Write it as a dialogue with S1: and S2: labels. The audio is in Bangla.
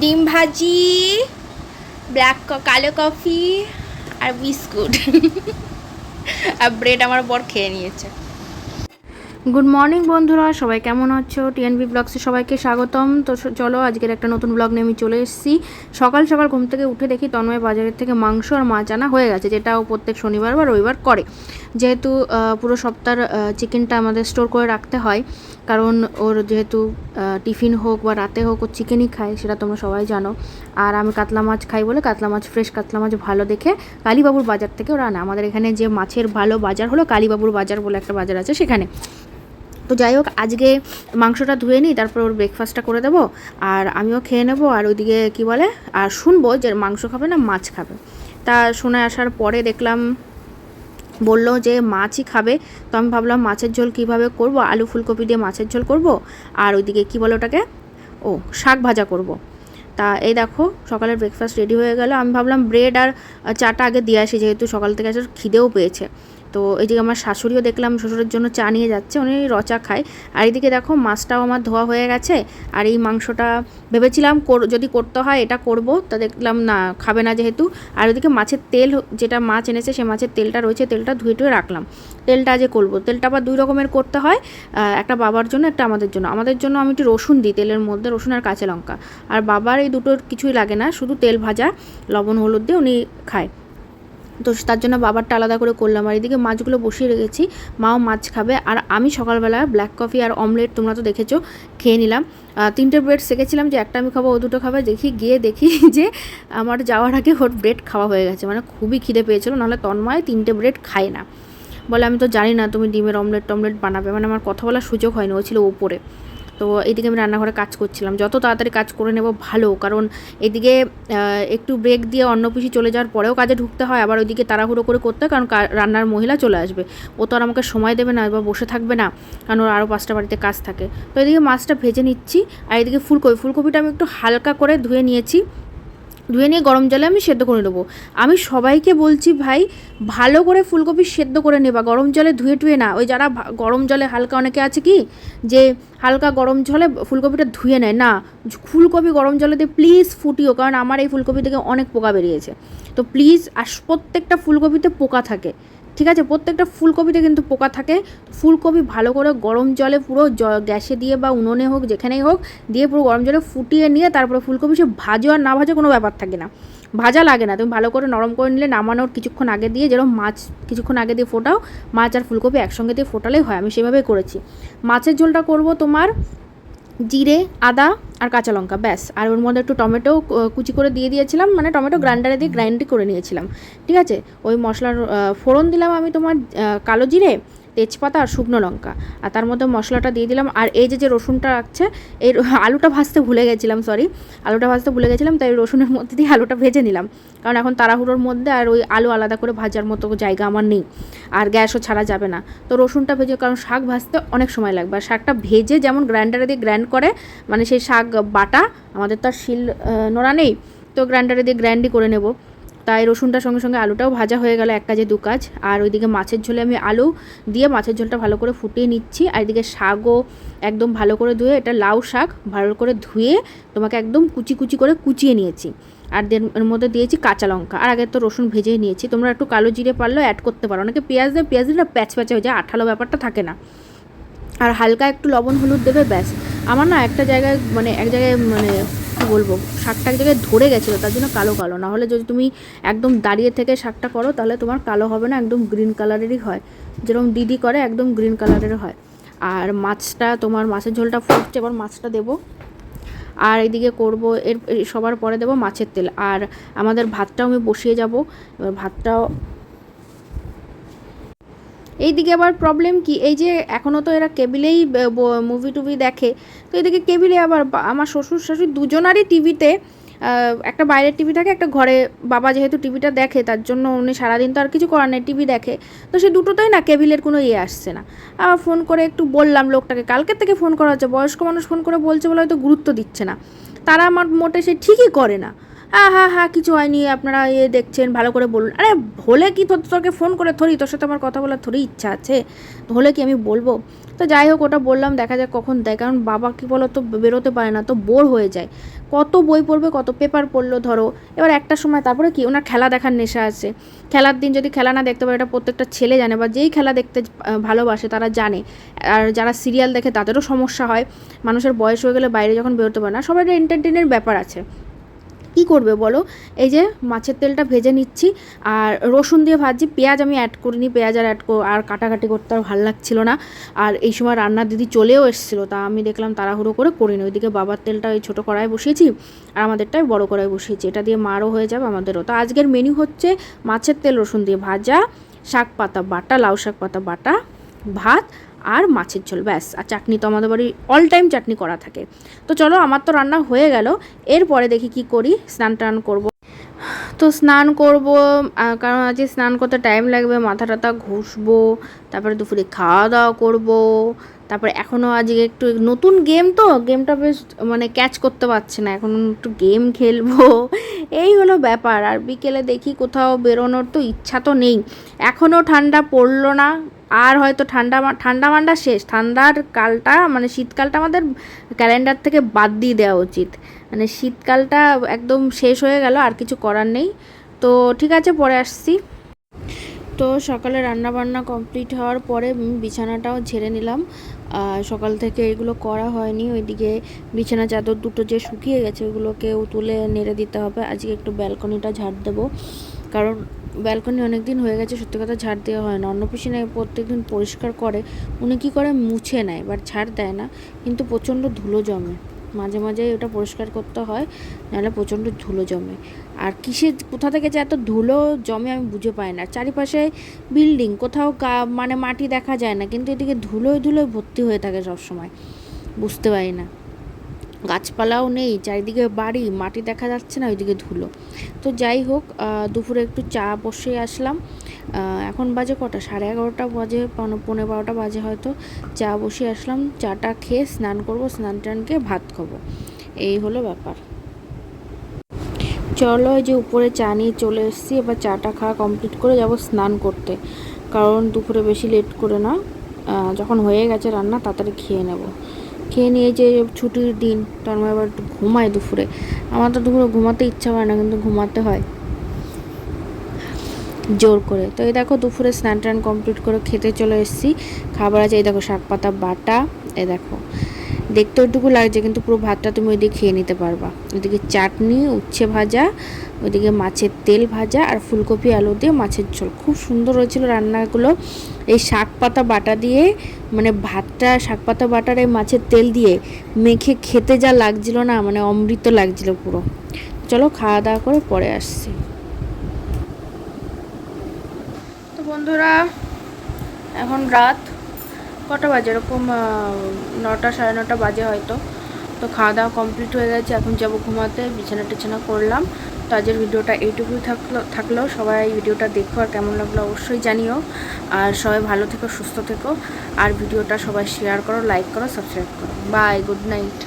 S1: ডিম ভাজি ব্ল্যাক কালো কফি আর বিস্কুট। আর ব্রেড আমার বর খেয়ে নিয়েছে। গুড মর্নিং বন্ধুরা, সবাই কেমন আছো? টিএনবি ব্লগসে সবাইকে স্বাগতম। তো চলো, আজকের একটা নতুন ব্লগ নিয়ে আমি চলে এসেছি। সকাল সকাল ঘুম থেকে উঠে দেখি তন্ময় বাজারের থেকে মাংস আর মাছ আনা হয়ে গেছে যেটা ও প্রত্যেক শনিবার বা রবিবার করে। যেহেতু পুরো সপ্তাহের চিকেনটা আমাদের স্টোর করে রাখতে হয়, কারণ ওর যেহেতু টিফিন হোক বা রাতে হোক ও চিকেনই খায়, সেটা তোমরা সবাই জানো। আর আমি কাতলা মাছ খাই বলে কাতলা মাছ ফ্রেশ কাতলা মাছ ভালো দেখে কালীবাবুর বাজার থেকে ওরা আনে। আমাদের এখানে যে মাছের ভালো বাজার হলো কালীবাবুর বাজার বলে একটা বাজার আছে সেখানে। তো যাই হোক, আজকে মাংসটা ধুয়ে নিই, তারপর ওর ব্রেকফাস্টটা করে দেবো, আর আমিও খেয়ে নেব, আর ওইদিকে কি বলে, আর শুনব যে মাংস খাবে না মাছ খাবে। তা শুনে আসার পরে দেখলাম বলল যে মাছই খাবে। তো আমি ভাবলাম মাছের ঝোল কীভাবে করব? আলু ফুলকপি দিয়ে মাছের ঝোল করব? আর ওইদিকে কি বলো ওটাকে? ও, শাক ভাজা করব। তা এই দেখো, সকালের ব্রেকফাস্ট রেডি হয়ে গেল। আমি ভাবলাম ব্রেড আর চাটা আগে দিয়ে আসি, যেহেতু সকাল থেকে আসার খিদেও পেয়েছে। তো এইদিকে আমার শাশুড়িও দেখলাম শ্বশুরের জন্য চা নিয়ে যাচ্ছে, উনি রচা খায়। আর এইদিকে দেখো মাছটাও আমার ধোয়া হয়ে গেছে, আর এই মাংসটা ভেবেছিলাম যদি করতে হয় এটা করব, তা দেখলাম না, খাবে না যেহেতু। আর ওইদিকে মাছের তেল যেটা মাছ এনেছে সে মাছের তেলটা রয়েছে, তেলটা ধুয়ে টুয়ে রাখলাম। তেলটা আজকে করব, তেলটা আবার দুই রকমের করতে হয় একটা বাবার জন্য, একটা আমাদের জন্য। আমাদের জন্য আমি একটু রসুন দিই তেলের মধ্যে, রসুন আর কাঁচা লঙ্কা। আর বাবার এই দুটোর কিছুই লাগে না, শুধু তেল ভাজা, লবণ, হলুদ দিয়ে উনি খায়। তো তার জন্য বাবারটা আলাদা করে করলাম। আর এদিকে মাছগুলো বসিয়ে রেখেছি, মাও মাছ খাবে। আর আমি সকালবেলা ব্ল্যাক কফি আর অমলেট তোমরা তো দেখেছ, খেয়ে নিলাম। তিনটে ব্রেড সেকেছিলাম যে একটা আমি খাব, ও দুটো খাবে। দেখি, গিয়ে দেখি যে আমার যাওয়ার আগে ওর ব্রেড খাওয়া হয়ে গেছে। মানে খুবই খিদে পেয়েছিল, নাহলে তন্ময় তিনটে ব্রেড খায় না। বলে, আমি তো জানি না তুমি ডিমের অমলেট টমলেট বানাবে। মানে আমার কথা বলার সুযোগ হয়নি, ও ছিল ওপরে। তো এদিকে আমি রান্নাঘরে কাজ করছিলাম। যত তাড়াতাড়ি কাজ করে নেব ভালো, কারণ এদিকে একটু ব্রেক দিয়ে অন্য পিসি চলে যাওয়ার পরেও কাজে ঢুকতে হয়, আবার ওইদিকে তাড়াহুড়ো করে করতে হয়, কারণ রান্নার মহিলা চলে আসবে। ও তো আর আমাকে সময় দেবে না বা বসে থাকবে না, কারণ ওর আরও পাঁচটা বাড়িতে কাজ থাকে। তো এদিকে মাছটা ভেজে নিচ্ছি, আর এদিকে ফুলকপি, ফুলকপিটা আমি একটু হালকা করে ধুয়ে নিয়েছি। ধুয়ে নিয়ে গরম জলে আমি সেদ্ধ করে নেব। আমি সবাইকে বলছি ভাই, ভালো করে ফুলকপি সেদ্ধ করে নেবা, গরম জলে ধুয়ে টুয়ে না। ওই যারা গরম জলে হালকা অনেকে আছে কি, যে হালকা গরম জলে ফুলকপিটা ধুয়ে নেয়, না ফুলকপি গরম জলে দিয়ে প্লিজ ফুটিও, কারণ আমার এই ফুলকপি থেকে অনেক পোকা বেরিয়েছে। তো প্লিজ আর প্রত্যেকটা ফুলকপিতে পোকা থাকে। ঠিক আছে? প্রত্যেকটা ফুলকপিতে কিন্তু পোকা থাকে। ফুলকপি ভালো করে গরম জলে পুরো গ্যাসে দিয়ে বা উনুনে হোক, যেখানেই হোক, দিয়ে পুরো গরম জলে ফুটিয়ে নিয়ে তারপরে ফুলকপি সে ভাজো আর না ভাজো কোনো ব্যাপার থাকে না। ভাজা লাগে না। তুমি ভালো করে নরম করে নিলে নামানোর কিছুক্ষণ আগে দিয়ে যেরকম মাছ কিছুক্ষণ আগে দিয়ে ফোটাও, মাছ আর ফুলকপি একসঙ্গে দিয়ে ফোটালেই হয়। আমি সেভাবেই করেছি। মাছের ঝোলটা করব তোমার জিরে, আদা আর কাঁচা লঙ্কা, ব্যাস। আর ওর মধ্যে একটু টমেটো কুচি করে দিয়ে দিয়েছিলাম মানে টমেটো গ্রাইন্ডারে দিয়ে গ্রাইন্ড করে নিয়েছিলাম। ঠিক আছে? ওই মশলার ফোড়ন দিলাম আমি তোমার কালো জিরে তেজপাতা আর শুকনো লঙ্কা। আর তার মধ্যে মশলাটা দিয়ে দিলাম। আর এই যে যে রসুনটা রাখছে, এই আলুটা ভাজতে ভুলে গেছিলাম সরি আলুটা ভাজতে ভুলে গেছিলাম, তাই রসুনের মধ্যে দিয়ে আলুটা ভেজে নিলাম। কারণ এখন তাড়াহুড়োর মধ্যে আর ওই আলু আলাদা করে ভাজার মতো জায়গা আমার নেই। আর গ্যাসও ছাড়া যাবে না। তো রসুনটা ভেজে, কারণ শাক ভাজতে অনেক সময় লাগবে। আর শাকটা ভেজে যেমন গ্রাইন্ডারে দিয়ে গ্রাইন্ড করে মানে সেই শাক বাটা, আমাদের তো আর শিল নোড়া নেই, তো গ্রাইন্ডারে দিয়ে গ্রাইন্ডই করে নেব। তাই রসুনটার সঙ্গে সঙ্গে আলুটাও ভাজা হয়ে গেল এক কাজে দু কাজ। আর ওইদিকে মাছের ঝোলে আমি আলু দিয়ে মাছের ঝোলটা ভালো করে ফুটিয়ে নিচ্ছি। আর এদিকে শাকও একদম ভালো করে ধুয়ে এটা লাউ শাক ভালো করে ধুয়ে তোমাকে একদম কুচি কুচি করে কুচিয়ে নিয়েছি। আর এর মধ্যে দিয়েছি কাঁচা লঙ্কা। আর আগে তো রসুন ভেজেই নিয়েছি। তোমরা একটু কালো জিরে পারলেও অ্যাড করতে পারো। অনেকে পেঁয়াজ দেয়, পেঁয়াজ দিলে প্যাচ প্যাচে হয়ে যায়, আঠালো ব্যাপারটা থাকে না। আর হালকা একটু লবণ হলুদ দেবে ব্যাস। আমার না একটা জায়গায় মানে এক জায়গায় মানে বলব, শাকটা এক জায়গায় ধরে গেছিল, তার জন্য কালো কালো। না হলে যদি তুমি একদম দাঁড়িয়ে থেকে শাকটা করো, তাহলে তোমার কালো হবে না, একদম গ্রিন কালারেরই হয়। যেরকম দিদি করে, একদম গ্রিন কালারের হয়। আর মাছটা, তোমার মাছের ঝোলটা ফুটছে, এবার মাছটা দেবো। আর এদিকে করব, এর এর সবার পরে দেবো মাছের তেল। আর আমাদের ভাতটাও আমি বসিয়ে যাব। এবার ভাতটাও এইদিকে আবার প্রবলেম কি? এই যে এখনও তো এরা কেবিলেই মুভি টুভি দেখে। তো এদিকে কেবিলে আবার আমার শ্বশুর শাশুড়ি দুজনারই টিভিতে একটা বাইরের টিভি থাকে, একটা ঘরে। বাবা যেহেতু টিভিটা দেখে, তার জন্য উনি সারাদিন তো আর কিছু করার নেই টিভি দেখে। তো সে দুটোতেই না কেবিলের কোনো ইয়ে আসছে না। আবার ফোন করে একটু বললাম লোকটাকে, কালকের থেকে ফোন করা হচ্ছে। বয়স্ক মানুষ ফোন করে বলছে বলে হয়তো গুরুত্ব দিচ্ছে না। তারা আমার মোটে সে ঠিকই করে না। হ্যাঁ হ্যাঁ হ্যাঁ কিছু হয়নি, আপনারা ইয়ে দেখছেন, ভালো করে বলুন। আরে হলে কি তোর তোকে ফোন করে থরি তোর সাথে আমার কথা বলার থরি ইচ্ছা আছে হলে কি আমি বলব? তো যাই হোক, ওটা বললাম, দেখা যাক কখন দেয়। কারণ বাবা কি বলো তো বেরোতে পারে না, তো বোর হয়ে যায়। কত বই পড়বে, কত পেপার পড়ল, ধরো। এবার একটা সময়, তারপরে কি? ওনার খেলা দেখার নেশা আছে। খেলার দিন যদি খেলা না দেখতে পারে, এটা প্রত্যেকটা ছেলে জানে বা যেই খেলা দেখতে ভালোবাসে, তারা জানে। আর যারা সিরিয়াল দেখে, তাদেরও সমস্যা হয়। মানুষের বয়স হয়ে গেলে বাইরে যখন বেরোতে পারে না সবার এন্টারটেনের ব্যাপার আছে। কি করবে বলো? এই যে মাছের তেলটা ভেজে নিচ্ছি আর রসুন দিয়ে ভাজছি, পেঁয়াজ আমি অ্যাড করিনি, পেঁয়াজ আর অ্যাড আর কাটাকাটি করতে আর ভালো লাগছিল না। আর এই সময় রান্নার দিদি চলেও এসেছিল, তা আমি দেখলাম তাড়াহুড়ো করে করিনি। ওইদিকে বাবার তেলটা ওই ছোটো কড়াই বসিয়েছি আর আমাদেরটাই বড় কড়াই বসিয়েছি। এটা দিয়ে মারও হয়ে যাবে আমাদেরও। তো আজকের মেনু হচ্ছে মাছের তেল রসুন দিয়ে ভাজা, শাক পাতা বাটা, লাউ শাক পাতা বাটা, ভাত আর মাছের ঝোল, ব্যাস। আর চাটনি তো আমাদের বাড়ি অল টাইম চাটনি করা থাকে। তো চলো, আমার তো রান্না হয়ে গেল। এরপরে দেখি কি করি, স্নান টান করব। তো স্নান করব কারণ আজকে স্নান করতে টাইম লাগবে, মাথা টাথা ঘষবো, তারপরে দুপুরে খাওয়া দাওয়া করব, তারপরে এখনও আজকে একটু নতুন গেম তো গেমটা বেশ মানে ক্যাচ করতে পারছি না। এখন একটু গেম খেলব। এই হলো ব্যাপার। আর বিকেলে দেখি কোথাও বেরোনোর তো ইচ্ছা তো নেই। এখনও ঠান্ডা পড়ল না। আর হয়তো ঠান্ডা ঠান্ডা মান্ডা শেষ। ঠান্ডার কালটা মানে শীতকালটা আমাদের ক্যালেন্ডার থেকে বাদ দিয়ে দেওয়া উচিত। মানে শীতকালটা একদম শেষ হয়ে গেল, আর কিছু করার নেই। তো ঠিক আছে, পরে আসছি। তো সকালে রান্না বান্না কমপ্লিট হওয়ার পরে বিছানাটাও ঝেড়ে নিলাম। সকাল থেকে এগুলো করা হয়নি। ওইদিকে বিছানা চাদর দুটো যে শুকিয়ে গেছে, ওগুলোকেও তুলে নেড়ে দিতে হবে। আজকে একটু ব্যালকনিটা ঝাড় দেবো। কারণ ব্যালকনি অনেক দিন হয়ে গেছে, সত্যি কথা ঝাড় দেওয়া হয় না। অন্য পিছনে প্রত্যেকদিন পরিষ্কার করে, উনি কী করে মুছে নেয় বাট ঝাড় দেয় না, কিন্তু প্রচণ্ড ধুলো জমে। মাঝে মাঝে ওটা পরিষ্কার করতে হয়, নাহলে প্রচণ্ড ধুলো জমে। আর কিসে কোথা থেকে যে এত ধুলো জমে আমি বুঝে পাই না। চারিপাশে বিল্ডিং, কোথাও মানে মাটি দেখা যায় না, কিন্তু এদিকে ধুলোয় ধুলোয় ভর্তি হয়ে থাকে সব সময় বুঝতে পারি না। গাছপালাও নেই, চারিদিকে বাড়ি, মাটি দেখা যাচ্ছে না, ওইদিকে ধুলো। তো যাই হোক দুপুরে একটু চা বসে আসলাম। এখন বাজে কটা? সাড়ে এগারোটা বাজে, পৌনে- পৌনে বারোটা বাজে হয়তো। চা বসে আসলাম, চাটা খেয়ে স্নান করব, স্নান টান খেয়ে ভাত খাব। এই হলো ব্যাপার। চলো যে উপরে চা নিয়ে চলে এসেছি, এবার চাটা খাওয়া কমপ্লিট করে যাব স্নান করতে। কারণ দুপুরে বেশি লেট করে না। যখন হয়ে গেছে রান্না, তাড়াতাড়ি খেয়ে নেব। খেয়ে নিয়ে যে ছুটির দিন, তার মানে এবার একটু ঘুমাই দুপুরে। আমার তো দুপুরে ঘুমাতে ইচ্ছা করে না, কিন্তু ঘুমাতে হয়। জোর করে। তো এই দেখো, দুপুরে স্নান টান কমপ্লিট করে খেতে চলে এসেছি। খাবার আছে, এই দেখো, শাক পাতা, বাটা এ দেখো। দেখতে ওইটুকু লাগছে, কিন্তু পুরো ভাতটা তুমি ওইদিকে খেয়ে নিতে পারবা। ওইদিকে চাটনি, উচ্ছে ভাজা, ওইদিকে মাছের তেল ভাজা আর ফুলকপি, আলু দিয়ে মাছের ঝোল। খুব সুন্দর হয়েছিল রান্নাগুলো। এই শাক পাতা বাটা দিয়ে মানে ভাতটা, শাক পাতা বাটার এই মাছের তেল দিয়ে মেখে খেতে যা লাগছিল না মানে অমৃত লাগছিল পুরো। চলো খাওয়া দাওয়া করে পরে আসছি। তো বন্ধুরা, এখন রাত কটা বাজে? এরকম নটা সাড়ে নটা বাজে হয়তো। তো খাওয়া দাওয়া কমপ্লিট হয়ে গেছে, এখন যাব ঘুমাতে, বিছানা টিছানা করলাম। তো আজের ভিডিওটা এইটুকুই থাকল থাকল। সবাই ভিডিওটা দেখো আর কেমন লাগল অবশ্যই জানিও। আর সবাই ভালো থেকো, সুস্থ থেকো। আর ভিডিওটা সবাই শেয়ার করো লাইক করো সাবস্ক্রাইব করো। Bye good night